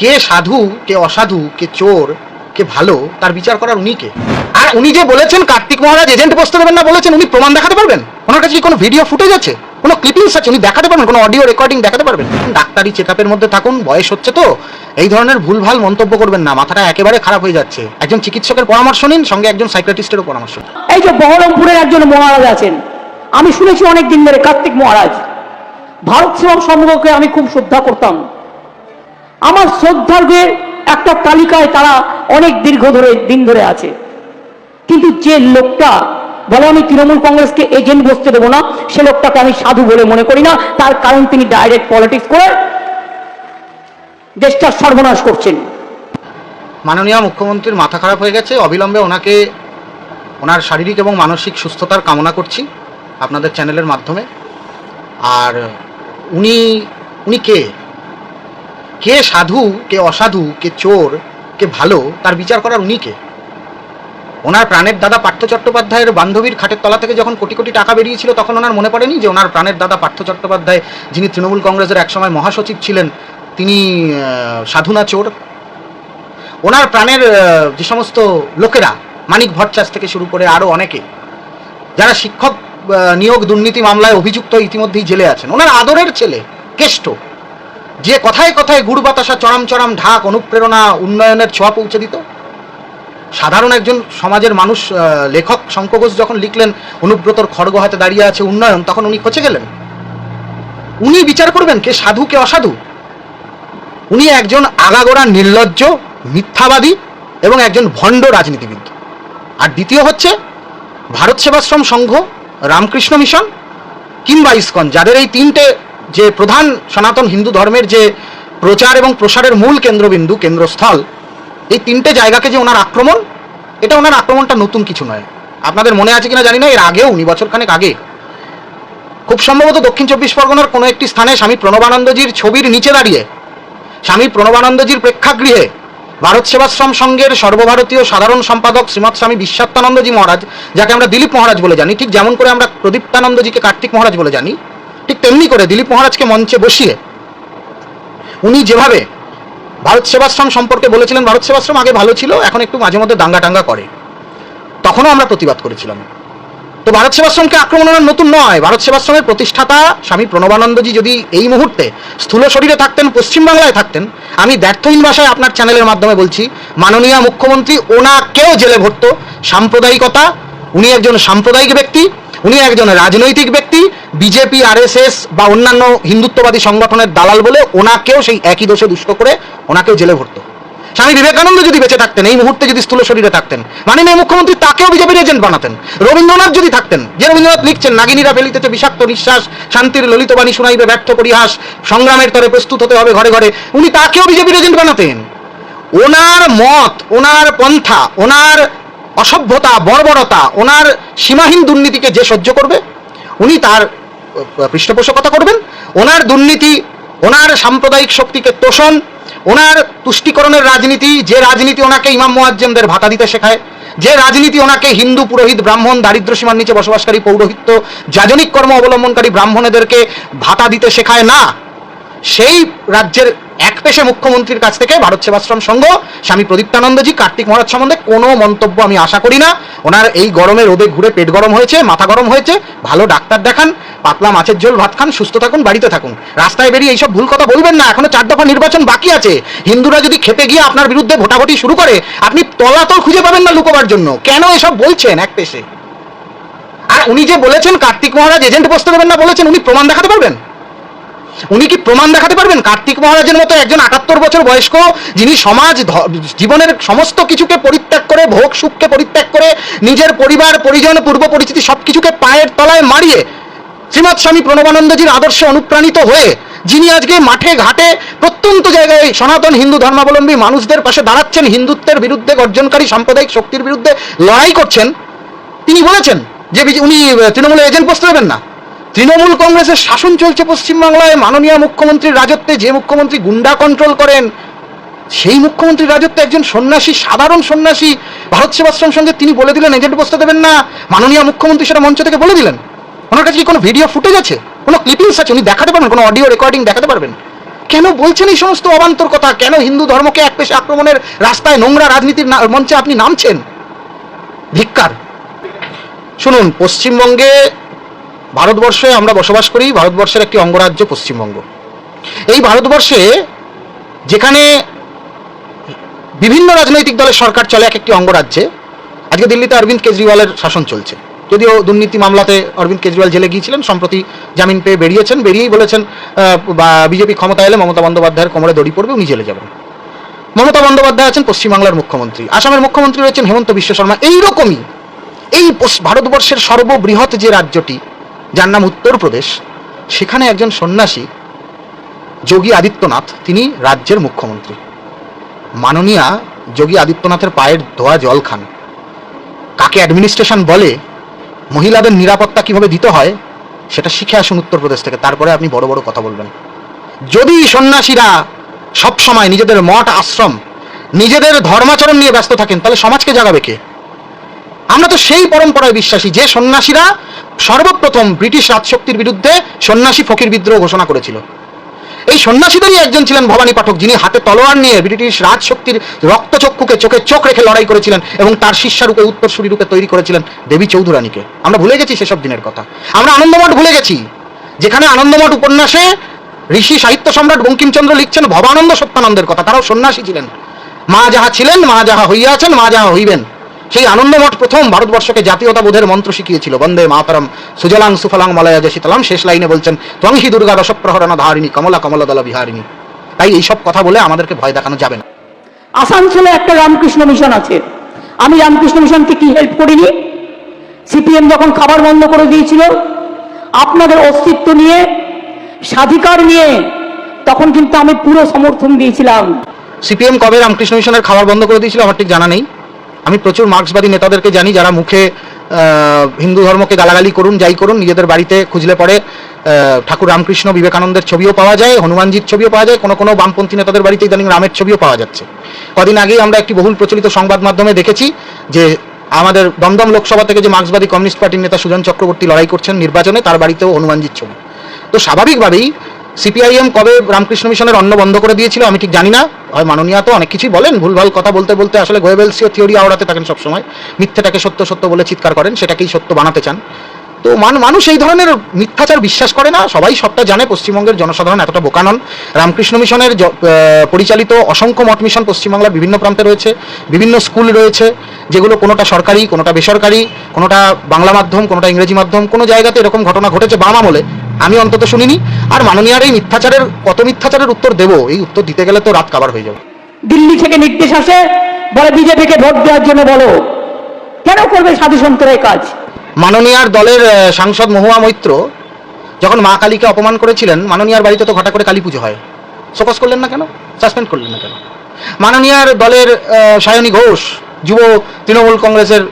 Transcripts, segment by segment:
কে সাধু, কে অসাধু, কে চোর, কে ভালো, তার বিচার করার উনি কে? আর উনি যে বলেছেন কার্তিক মহারাজ এজেন্ট বসতে দেবেন না বলেছেন, উনি প্রমাণ দেখাতে পারবেন? ওনার কাছে কি কোনো ভিডিও ফুটেজ আছে? কোনো ক্লিপিংস আছে? উনি দেখাতে পারবেন? কোনো অডিও রেকর্ডিং দেখাতে পারবেন? ডাক্তারি চেক মধ্যে থাকুন, বয়স হচ্ছে তো। এই ধরনের ভুলভাল মন্তব্য করবেন না, মাথাটা একেবারে খারাপ হয়ে যাচ্ছে। একজন চিকিৎসকের পরামর্শ নিন, সঙ্গে একজন সাইক্রেটিস্টেরও পরামর্শ এই যে বহরমপুরের একজন মহারাজ আছেন, আমি শুনেছি অনেক দিন ধরে কার্তিক মহারাজ। ভারত সেবক সম্পর্কে আমি খুব শ্রদ্ধা করতাম। আমার শ্রদ্ধার্ঘের একটা তালিকায় তারা অনেক দীর্ঘ ধরে দিন ধরে আছে। কিন্তু যে লোকটা, বলে আমি তৃণমূল কংগ্রেসকে এজেন্ট বসতে দেবো না, সে লোকটাকে আমি সাধু বলে মনে করি না, তার কারণ তিনি ডাইরেক্ট পলিটিক্স করে দেশটার সর্বনাশ করছেন। মাননীয় মুখ্যমন্ত্রীর মাথা খারাপ হয়ে গেছে, অবিলম্বে ওনাকে ওনার শারীরিক এবং মানসিক সুস্থতার কামনা করছি আপনাদের চ্যানেলের মাধ্যমে। আর উনি উনি কে? কে সাধু কে অসাধু কে চোর কে ভালো তার বিচার করার উনি কে? ওনার প্রাণের দাদা পার্থ চট্টোপাধ্যায়ের বান্ধবীর খাটের তলা থেকে যখন কোটি কোটি টাকা বেরিয়েছিল তখন ওনার মনে পড়েনি যে ওনার প্রাণের দাদা পার্থ চট্টোপাধ্যায় যিনি তৃণমূল কংগ্রেসের একসময় মহাসচিব ছিলেন তিনি আহ, সাধুনা চোর? ওনার প্রাণের যে সমস্ত লোকেরা মানিক ভট্টাচ থেকে শুরু করে আরও অনেকে যারা শিক্ষক নিয়োগ দুর্নীতি মামলায় অভিযুক্ত ইতিমধ্যেই জেলে আছেন ওনার আদরের ছেলে কেষ্ট যে কথায় কথায় গুড় বাতাসা, চরম চরম ঢাক, অনুপ্রেরণা, উন্নয়নের ছোঁয়া পৌঁছে দিত। সাধারণ একজন সমাজের মানুষ লেখক শঙ্খ ঘোষ যখন লিখলেন, অনুব্রতর খড়গ হাতে দাঁড়িয়ে আছে উন্নয়ন, তখন উনি খচে গেলেন। উনি বিচার করবেন কে, সাধু কে অসাধু? উনি একজন আগাগোড়া নির্লজ্জ, মিথ্যাবাদী এবং একজন ভণ্ড রাজনীতিবিদ। আর দ্বিতীয় হচ্ছে, ভারত সেবাশ্রম সংঘ, রামকৃষ্ণ মিশন কিংবা ইস্কন, যাদের এই তিনটে যে প্রধান সনাতন হিন্দু ধর্মের যে প্রচার এবং প্রসারের মূল কেন্দ্রবিন্দু, কেন্দ্রস্থল, এই তিনটে জায়গাকে যে ওনার আক্রমণ, এটা ওনার আক্রমণটা নতুন কিছু নয়। আপনাদের মনে আছে কিনা জানি না, এর আগেও, উনি বছরখানেক আগে। খুব সম্ভবত দক্ষিণ চব্বিশ পরগনার কোনো একটি স্থানে স্বামী প্রণবানন্দজির ছবির নিচে দাঁড়িয়ে, স্বামী প্রণবানন্দজির প্রেক্ষাগৃহে ভারত সেবাশ্রম সংঘের সর্বভারতীয় সাধারণ সম্পাদক শ্রীমৎ স্বামী বিশ্বাত্মানন্দজি মহারাজ, যাকে আমরা দিলীপ মহারাজ বলে জানি, ঠিক যেমন করে আমরা প্রদীপ্তানন্দজিকে কার্তিক মহারাজ বলে জানি ঠিক তেমনি করে দিলীপ মহারাজকে মঞ্চে বসিয়ে। উনি যেভাবে ভারত সেবাশ্রম সম্পর্কে বলেছিলেন, ভারত সেবাশ্রম আগে ভালো ছিল, এখন একটু মাঝে মধ্যে দাঙ্গা টাঙ্গা করে। তখনও আমরা প্রতিবাদ করেছিলাম। তো ভারত সেবাশ্রমকে আক্রমণ করা নতুন নয়, ভারত সেবাশ্রমের প্রতিষ্ঠাতা স্বামী প্রণবানন্দজি যদি এই মুহূর্তে স্থূল শরীরে থাকতেন, পশ্চিমবাংলায় থাকতেন, আমি ব্যর্থহীন ভাষায় আপনার চ্যানেলের মাধ্যমে বলছি, মাননীয় মুখ্যমন্ত্রী ওনাকেও জেলে ভরত। সাম্প্রদায়িকতা, উনি একজন সাম্প্রদায়িক ব্যক্তি উনি একজন রাজনৈতিক ব্যক্তি, বিজেপি, আরএসএস বা অন্যান্য হিন্দুত্ববাদী সংগঠনের দালাল বলে ওনাকেও সেই একই দোষে দুষ্ট করে ওনাকেও জেলে ভরতো। স্বামী বিবেকানন্দ যদি বেঁচে থাকতেন, এই মুহূর্তে যদি স্থূল শরীরে থাকতেন, মাননীয় মুখ্যমন্ত্রী তাকেও বিজেপির এজেন্ট বানাতেন। রবীন্দ্রনাথ যদি থাকতেন, যে রবীন্দ্রনাথ লিখছেন, নাগিনীরা ফেলিতেছে বিষাক্ত নিঃশ্বাস, শান্তির ললিত বাণী শুনাইবে ব্যর্থ পরিহাস, সংগ্রামের তরে প্রস্তুত হতে হবে ঘরে ঘরে। উনি তাকেও বিজেপির এজেন্ট বানাতেন। ওনার মত, ওনার পন্থা, ওনার অসভ্যতা, বর্বরতা, ওনার সীমাহীন দুর্নীতিকে যে সহ্য করবে, উনি তার পৃষ্ঠপোষকতা করবেন, ওনার দুর্নীতি, ওনার সাম্প্রদায়িক শক্তিকে তোষণ, ওনার তুষ্টিকরণের রাজনীতি, যে রাজনীতি ওনাকে ইমাম মোয়াজ্জেমদের ভাতা দিতে শেখায়, যে রাজনীতি ওনাকে হিন্দু, পুরোহিত, ব্রাহ্মণ, দারিদ্র সীমার নিচে বসবাসকারী, পৌরোহিত্য, যাজনিক কর্ম অবলম্বনকারী ব্রাহ্মণেদেরকে ভাতা দিতে শেখায় না। সেই রাজ্যের এক পেশে মুখ্যমন্ত্রীর কাছ থেকে ভারত সেবাশ্রম সংঘ, স্বামী প্রদীপ্তানন্দজি, কার্তিক মহারাজ সম্বন্ধে কোনো মন্তব্য আমি আশা করি না। ওনার এই গরমে রোদে ঘুরে পেট গরম হয়েছে, মাথা গরম হয়েছে। ভালো ডাক্তার দেখান, পাতলা মাছের ঝোল ভাত খান, সুস্থ থাকুন, বাড়িতে থাকুন। রাস্তায় বেরিয়ে এইসব ভুল কথা বলবেন না, এখনও চার দফা নির্বাচন বাকি আছে। হিন্দুরা যদি খেপে গিয়ে আপনার বিরুদ্ধে ভোটাভুটি শুরু করে, আপনি তলাতল খুঁজে পাবেন না লুকোবার জন্য। কেন এসব বলছেন এক পেশে? আর উনি যে বলেছেন, কার্তিক মহারাজ এজেন্ট বসতে দেবেন না বলেছেন, উনি প্রমাণ দেখাতে পারবেন? উনি কি প্রমাণ দেখাতে পারবেন? কার্তিক মহারাজের মতো একজন আটাত্তর বছর বয়স্ক, যিনি সমাজ জীবনের সমস্ত কিছুকে পরিত্যাগ করে, ভোগ সুখকে পরিত্যাগ করে, নিজের পরিবার, পরিজন, পূর্ব পরিচিতি সব কিছুকে পায়ের তলায় মারিয়ে শ্রীমৎ স্বামী প্রণবানন্দজির আদর্শে অনুপ্রাণিত হয়ে, যিনি আজকে মাঠে ঘাটে প্রত্যন্ত জায়গায় সনাতন হিন্দু ধর্মাবলম্বী মানুষদের পাশে দাঁড়াচ্ছেন, হিন্দুত্বের বিরুদ্ধে, গর্জনকারী, সাম্প্রদায়িক শক্তির বিরুদ্ধে লড়াই করছেন, তিনি বলেছেন যে উনি তৃণমূলে এজেন্ট বসতে দেবেন না। তৃণমূল কংগ্রেসের শাসন চলছে পশ্চিমবাংলায়। মাননীয় মুখ্যমন্ত্রীর রাজত্বে যে মুখ্যমন্ত্রী গুন্ডা কন্ট্রোল করেন, সেই মুখ্যমন্ত্রীর রাজত্বে একজন সন্ন্যাসী, সাধারণ সন্ন্যাসী ভারত সেবাশ্রম সঙ্গে তিনি বলে দিলেন, এজেন্ট বসতে দেবেন না। মাননীয় মুখ্যমন্ত্রী সেটা মঞ্চ থেকে বলে দিলেন। ওনার কাছে কি কোনো ভিডিও ফুটেজ আছে? কোনো ক্লিপিংস আছে? উনি দেখাতে পারবেন? কোনো অডিও রেকর্ডিং দেখাতে পারবেন? কেন বলছেন এই সমস্ত অবান্তর কথা? কেন হিন্দু ধর্মকে এক পেশে আক্রমণের রাস্তায় নোংরা রাজনীতির মঞ্চে আপনি নামছেন? ধিক্কার। শুনুন, পশ্চিমবঙ্গে ভারতবর্ষে আমরা বসবাস করি, ভারতবর্ষের একটি অঙ্গরাজ্য পশ্চিমবঙ্গ। এই ভারতবর্ষে যেখানে বিভিন্ন রাজনৈতিক দলের সরকার চলে এক একটি অঙ্গরাজ্যে, আজকে দিল্লিতে অরবিন্দ কেজরিওয়ালের শাসন চলছে। যদিও দুর্নীতি মামলাতে অরবিন্দ কেজরিওয়াল জেলে গিয়েছিলেন, সম্প্রতি জামিন পেয়ে বেরিয়েছেন, বেরিয়েই বলেছেন বিজেপি ক্ষমতা এলে মমতা বন্দ্যোপাধ্যায়ের কোমরে দড়ি পড়বে, উনি জেলে যাবেন। মমতা বন্দ্যোপাধ্যায় আছেন পশ্চিমবাংলার মুখ্যমন্ত্রী, আসামের মুখ্যমন্ত্রী রয়েছেন হেমন্ত বিশ্ব শর্মা। এইরকমই এই ভারতবর্ষের সর্ববৃহৎ যে রাজ্যটি যার নাম উত্তরপ্রদেশ সেখানে একজন সন্ন্যাসী, যোগী আদিত্যনাথ, তিনি রাজ্যের মুখ্যমন্ত্রী। মাননীয়া যোগী আদিত্যনাথের পায়ের ধোয়া জল খান। কাকে অ্যাডমিনিস্ট্রেশন বলে, মহিলাদের নিরাপত্তা কীভাবে দিতে হয়, সেটা শিখে আসুন উত্তরপ্রদেশ থেকে, তারপরে আপনি বড় বড় কথা বলবেন। যদি সন্ন্যাসীরা সব সময় নিজেদের মঠ, আশ্রম, নিজেদের ধর্মাচরণ নিয়ে ব্যস্ত থাকেন, তাহলে সমাজকে জাগাবে কে? আমরা তো সেই পরম্পরায় বিশ্বাসী, যে সন্ন্যাসীরা সর্বপ্রথম ব্রিটিশ রাজশক্তির বিরুদ্ধে সন্ন্যাসী ফকির বিদ্রোহ ঘোষণা করেছিল। এই সন্ন্যাসীদেরই একজন ছিলেন ভবানী পাঠক, যিনি হাতে তলোয়ার নিয়ে ব্রিটিশ রাজশক্তির রক্তচক্ষুকে চোখে চোখ রেখে লড়াই করেছিলেন এবং তার শিষ্যারূপে উত্তরসূরি রূপে তৈরি করেছিলেন দেবী চৌধুরানীকে। আমরা ভুলে গেছি সেসব দিনের কথা। আমরা আনন্দমঠ ভুলে গেছি, যেখানে আনন্দমঠ উপন্যাসে ঋষি সাহিত্য সম্রাট বঙ্কিমচন্দ্র লিখছেন ভবানন্দ সত্যানন্দের কথা। তারাও সন্ন্যাসী ছিলেন। মা যাহা ছিলেন, মা যাহা হইয়াছেন, মা যাহা হইবেন। সেই আনন্দমঠ প্রথম ভারতবর্ষকে জাতীয়তাবোধের মন্ত্র শিখিয়েছিল। বন্দে মাতরম। সুজলাং সুফলাং মলয়া শীতলাম। শেষ লাইনে বলছেন ত্বংহি দুর্গা রসপ্রহরণ ধারিণী কমলা কমলা দল বিহারিণী। তাই এইসব কথা বলে আমাদেরকে ভয় দেখানো যাবে না। আসানসোলে একটা রামকৃষ্ণ মিশন আছে। আমি রামকৃষ্ণ মিশনকে কি হেল্প করিনি? সিপিএম যখন খাবার বন্ধ করে দিয়েছিল আপনাদের অস্তিত্ব নিয়ে স্বাধিকার নিয়ে তখন কিন্তু আমি পুরো সমর্থন দিয়েছিলাম। সিপিএম কবে রামকৃষ্ণ মিশনের খাবার বন্ধ করে দিয়েছিল আমার ঠিক জানা নেই। আমি প্রচুর মার্ক্সবাদী নেতাদেরকে জানি যারা মুখে হিন্দু ধর্মকে গালাগালি করুন, যাই করুন, নিজেদের বাড়িতে খুঁজলে পরে ঠাকুর রামকৃষ্ণ বিবেকানন্দের ছবিও পাওয়া যায়, হনুমানজির ছবিও পাওয়া যায়, কোনো কোনো বামপন্থী নেতাদের বাড়িতে ইদানিং রামের ছবিও পাওয়া যাচ্ছে। কদিন আগেই আমরা একটি বহুল প্রচলিত সংবাদ মাধ্যমে দেখেছি যে আমাদের দমদম লোকসভা থেকে যে মার্ক্সবাদী কমিউনিস্ট পার্টির নেতা সুজন চক্রবর্তী লড়াই করছেন নির্বাচনে, তার বাড়িতেও হনুমানজির ছবি। তো স্বাভাবিকভাবেই সিপিআইএম কবে রামকৃষ্ণ মিশনের অন্ন বন্ধ করে দিয়েছিল আমি ঠিক জানি না। হয় মাননীয়া তো অনেক কিছুই বলেন, ভুলভাল কথা বলতে বলতে আসলে গোয়েবেলসীয় থিওরি আওড়াতে থাকেন সবসময়। মিথ্যেটাকে সত্য সত্য বলে চিৎকার করেন, সেটাকেই সত্য বানাতে চান। তো মান- মানুষ এই ধরনের মিথ্যাচার বিশ্বাস করে না, সবাই সবটা জানে, পশ্চিমবঙ্গের জনসাধারণ এতটা বোকা নন। রামকৃষ্ণ মিশনের পরিচালিত অসংখ্য মঠ মিশন পশ্চিমবাংলার বিভিন্ন প্রান্তে রয়েছে, বিভিন্ন স্কুল রয়েছে, যেগুলো কোনোটা সরকারি, কোনোটা বেসরকারি, কোনোটা বাংলা মাধ্যম, কোনোটা ইংরেজি মাধ্যম, কোনো জায়গাতে এরকম ঘটনা ঘটেছে বাম আমলে। আমি অন্তত শুনিনি। আর মাননীয়ার এই মিথ্যাচারের কত মিথ্যাচারের উত্তর দেবো? এই উত্তর দিতে গেলে তো রাত কাবার হয়ে যাবে। দিল্লি থেকে নির্দেশ আসে বলে বিজেপিকে ভোট দেওয়ার জন্য বলো। কেন করবে সাধু সন্তরা এই কাজ? মাননীয়ার দলের সাংসদ মহুয়া মৈত্র যখন মা কালীকে অপমান করেছিলেন মাননীয়ার বাড়িতে তো ঘটা করে কালী পুজো হয়। শোকস করলেন না কেন? সাসপেন্ড করলেন না কেন? মাননীয়ার দলের সায়নী ঘোষ যুব তৃণমূল কংগ্রেসের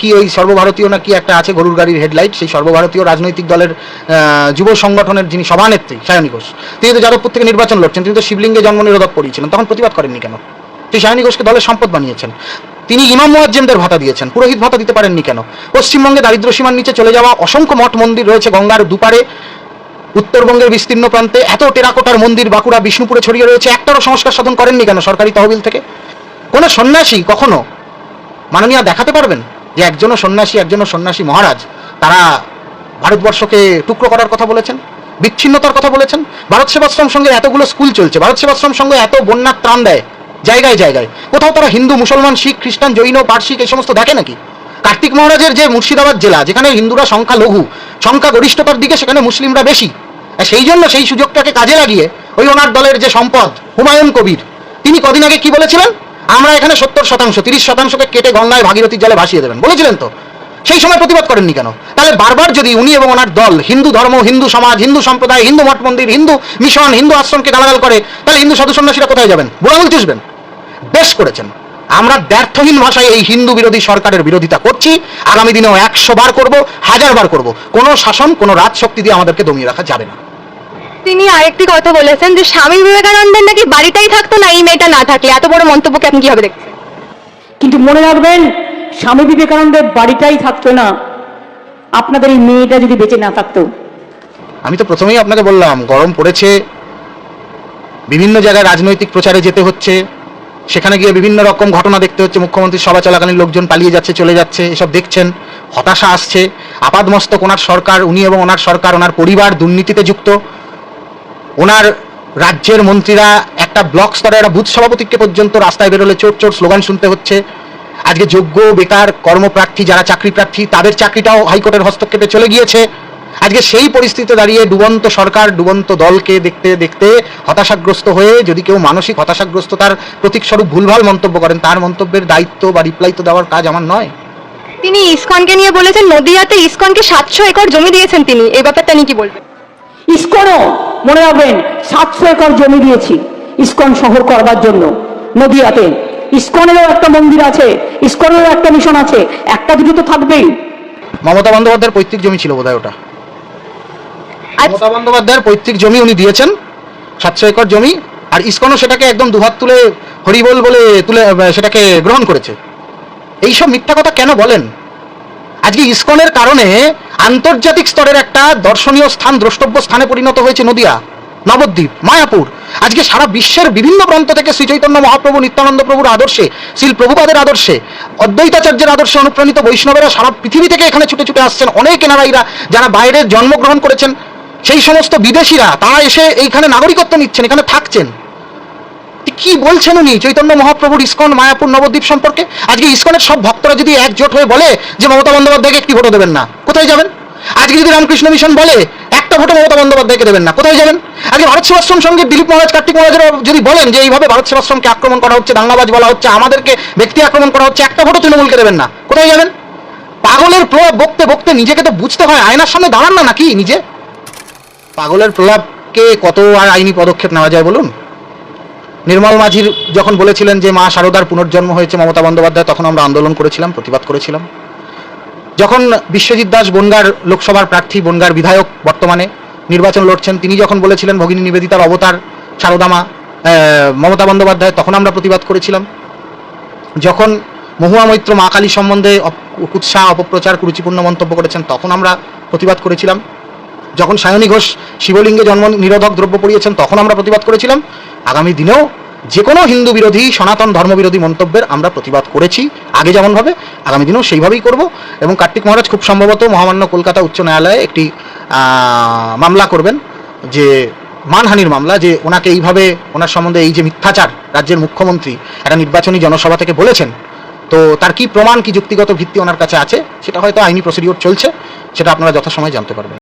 কি ওই সর্বভারতীয় না কি একটা আছে গরুর গাড়ির হেডলাইট, সেই সর্বভারতীয় রাজনৈতিক দলের যুব সংগঠনের যিনি সভানেত্রী, সায়নী ঘোষ, তিনি তো যাদবপুর থেকে নির্বাচন লড়ছেন, তিনি তো শিবলিঙ্গে জন্ম নিরোধক পড়িয়েছিলেন তখন প্রতিবাদ করেননি কেন? সেই সায়নী ঘোষকে দলের সম্পদ বানিয়েছেন। তিনি ইমাম মুয়াজ্জেমদের ভাতা দিয়েছেন, পুরোহিত ভাতা দিতে পারেননি কেন? পশ্চিমবঙ্গে দারিদ্র সীমার নিচে চলে যাওয়া অসংখ্য মঠ মন্দির রয়েছে গঙ্গার দুপারে উত্তরবঙ্গের বিস্তীর্ণ প্রান্তে এত টেরাকোটার মন্দির বাঁকুড়া, বিষ্ণুপুরে ছড়িয়ে রয়েছে, একটারও সংস্কার সাধন করেননি কেন সরকারি তহবিল থেকে? কোনো সন্ন্যাসী কখনো মাননীয় দেখাতে পারবেন যে একজনও সন্ন্যাসী একজনও সন্ন্যাসী মহারাজ, তারা ভারতবর্ষকে টুকরো করার কথা বলেছেন, বিচ্ছিন্নতার কথা বলেছেন। ভারত সেবাশ্রম সঙ্গে এতগুলো স্কুল চলছে, ভারত সেবাশ্রম সঙ্গে এত বন্যার ত্রাণ দেয়, জায়গায় জায়গায়। কোথাও তারা হিন্দু, মুসলমান, শিখ, খ্রিস্টান, জৈন, পার্শিক এই সমস্ত দেখে নাকি? কার্তিক মহারাজের যে মুর্শিদাবাদ জেলা, যেখানে হিন্দুরা সংখ্যা লঘু সংখ্যা গরিষ্ঠতার দিকে সেখানে মুসলিমরা বেশি সেই জন্য সেই সুযোগটাকে কাজে লাগিয়ে ওই ওনার দলের যে সম্পদ, হুমায়ুন কবির, তিনি কদিন আগে কি বলেছিলেন? আমরা এখানে সত্তর শতাংশ, তিরিশ শতাংশকে কেটে গঙ্গায় ভাগীরথীর জলে ভাসিয়ে দেবেন। বলেছিলেন তো? সেই সময় প্রতিবাদ করেননি কেন? তাহলে বারবার যদি উনি এবং ওনার দল, হিন্দু ধর্ম, হিন্দু সমাজ, হিন্দু সম্প্রদায়, হিন্দু মঠ মন্দির, হিন্দু মিশন, হিন্দু আশ্রমকে গালাগাল করে, তাহলে হিন্দু সাধু সন্ন্যাসীরা কোথায় যাবেন? বুড়াবুল চুষবেন। বেশ করেছেন। আমরা ব্যর্থহীন ভাষায় এই হিন্দু বিরোধী সরকারের বিরোধিতা করছি। আগামী দিনেও একশো বার করব, হাজার বার করব। কোনো শাসন, কোনো রাজশক্তি দিয়ে আমাদেরকে দমিয়ে রাখা যাবে না। তিনি আরেকটি কথা বলেছেন যে স্বামী বিবেকানন্দের নাকি বাড়িটাই থাকতো না এই মেয়েটা না থাকলে। এত বড় মন্তব্যকে আপনি কীভাবে দেখছেন? কিন্তু মনে রাখবেন স্বামী বিবেকানন্দের বাড়িটাই থাকতো না। আপনাদের এই মেয়েটা যদি বেঁচে না থাকতো। আমি তো প্রথমেই আপনাকে বললাম গরম পড়েছে বিভিন্ন জায়গায় রাজনৈতিক প্রচারে যেতে হচ্ছে সেখানে গিয়ে বিভিন্ন রকম ঘটনা দেখতে হচ্ছে মুখ্যমন্ত্রী সভা চলাকালীন লোকজন পালিয়ে যাচ্ছে চলে যাচ্ছে এসব দেখছেন হতাশা আসছে আপাদমস্তক ওনার সরকার উনি এবং ওনার সরকার ওনার পরিবার দুর্নীতিতে যুক্ত ওনার রাজ্যের মন্ত্রীরা একটা ব্লক স্তরে একটা বুথ সভাপতিকে পর্যন্ত রাস্তায় বেরোলে চোর চোর স্লোগান শুনতে হচ্ছে। আজকে যোগ্য বেকার কর্মপ্রার্থী যারা চাকরি প্রার্থী তাদের চাকরিটাও হাইকোর্টের হস্তক্ষেপে চলে গিয়েছে। আজকে সেই পরিস্থিতিতে দাঁড়িয়ে ডুবন্ত সরকার ডুবন্ত দলকে দেখতে দেখতে হতাশাগ্রস্ত হয়ে যদি কেউ মানসিক হতাশাগ্রস্ত তার প্রতীকস্বরূপ ভুলভাল মন্তব্য করেন তার মন্তব্যের দায়িত্ব বা রিপ্লাই তো দেওয়ার কাজ আমার নয়। তিনি ইসকনকে নিয়ে বলেছেন নদিয়াতে ইসকনকে সাতশো একর জমি দিয়েছেন তিনি। এই ব্যাপারটা নিয়ে কি বলবেন? ইস্কনও মনে রাখবেন সাতশো একর জমি দিয়েছি ইস্কন শহর করবার জন্য। নদিয়াতে ইস্কনেরও একটা মন্দির আছে ইস্কনেরও একটা মিশন আছে একটা দুটো তো থাকবেই। মমতা বন্দ্যোপাধ্যায়ের পৈতৃক জমি ছিল বোধহয় ওটা। মমতা বন্দ্যোপাধ্যায়ের পৈতৃক জমি উনি দিয়েছেন সাতশো একর জমি আর ইসকনও সেটাকে একদম দুহাত তুলে হরিবল বলে তুলে সেটাকে গ্রহণ করেছে। এইসব মিথ্যা কথা কেন বলেন? আজকে ইসকনের কারণে আন্তর্জাতিক স্তরের একটা দর্শনীয় স্থান, দ্রষ্টব্য স্থানে পরিণত হয়েছে নদিয়া, নবদ্বীপ, মায়াপুর। আজকে সারা বিশ্বের বিভিন্ন প্রান্ত থেকে শ্রী চৈতন্য মহাপ্রভু, নিত্যানন্দ প্রভুর আদর্শে শ্রীল প্রভুপাদের আদর্শে, অদ্বৈতাচার্যের আদর্শে অনুপ্রাণিত বৈষ্ণবেরা সারা পৃথিবী থেকে এখানে ছুটে ছুটে আসছেন। অনেক এনারাইরা যারা বাইরে জন্মগ্রহণ করেছেন, সেই সমস্ত বিদেশিরা, তারা এসে এইখানে নাগরিকত্ব নিচ্ছেন, এখানে থাকছেন। কি বলছেন উনি? চৈতন্য মহাপ্রভুর ইসকন, মায়াপুর, নবদ্বীপ সম্পর্কে? আজকে ইস্কনের সব ভক্তরা যদি একজোট হয়ে বলে যে মমতা বন্দ্যোপাধ্যায়কে একটি ভোটও দেবেন না, কোথায় যাবেন? আজকে যদি রামকৃষ্ণ মিশন বলে একটা ভোটও মমতা বন্দ্যোপাধ্যায়কে দেবেন না, কোথায় যাবেন? আজকে ভারত সেবাশ্রম সঙ্গে দিলীপ মহারাজ, কার্তিক মহারাজেরা যদি বলেন যে এইভাবে ভারত সেবাশ্রমকে আক্রমণ করা হচ্ছে, দাঙ্গাবাজ বলা হচ্ছে, আমাদেরকে ব্যক্তি আক্রমণ করা হচ্ছে, একটা ভোটও তৃণমূলকে দেবেন না, কোথায় যাবেন? পাগলের প্রভাব বকতে বকতে নিজেকে তো বুঝতে হয়, আয়নার সামনে দাঁড়ান না নাকি নিজে? পাগলের প্রলাপকে কত আর আইনি পদক্ষেপ নেওয়া যায় বলুন? নির্মল মাঝির যখন বলেছিলেন যে মা শারদার পুনর্জন্ম হয়েছে মমতা বন্দ্যোপাধ্যায়, তখন আমরা আন্দোলন করেছিলাম, প্রতিবাদ করেছিলাম। যখন বিশ্বজিৎ দাস বনগার লোকসভার প্রার্থী, বনগার বিধায়ক বর্তমানে নির্বাচন লড়ছেন, তিনি যখন বলেছিলেন ভগিনী নিবেদিতার অবতার শারদামা মমতা বন্দ্যোপাধ্যায়, তখন আমরা প্রতিবাদ করেছিলাম। যখন মহুয়া মৈত্র মা কালী সম্বন্ধে কুৎসা, অপপ্রচার, কুরুচিপূর্ণ মন্তব্য করেছেন, তখন আমরা প্রতিবাদ করেছিলাম। যখন সায়নী ঘোষ শিবলিঙ্গে জন্ম নিরোধক দ্রব্য পড়িয়েছেন, তখন আমরা প্রতিবাদ করেছিলাম। আগামী দিনেও যে কোনো হিন্দু বিরোধী, সনাতন ধর্মবিরোধী মন্তব্যের আমরা প্রতিবাদ করেছি, আগে যেমনভাবে, আগামী দিনেও সেইভাবেই করব। এবং কার্তিক মহারাজ খুব সম্ভবত মহামান্য কলকাতা উচ্চ ন্যায়ালয়ে একটি মামলা করবেন, যে মানহানির মামলা, যে ওনাকে এইভাবে, ওনার সম্বন্ধে এই যে মিথ্যাচার রাজ্যের মুখ্যমন্ত্রী একটা নির্বাচনী জনসভা থেকে বলেছেন, তো তার কি প্রমাণ, কি যুক্তিগত ভিত্তি ওনার কাছে আছে, সেটা হয়তো আইনি প্রসিডিওর চলছে, সেটা আপনারা যথাসময়ে জানতে পারবেন।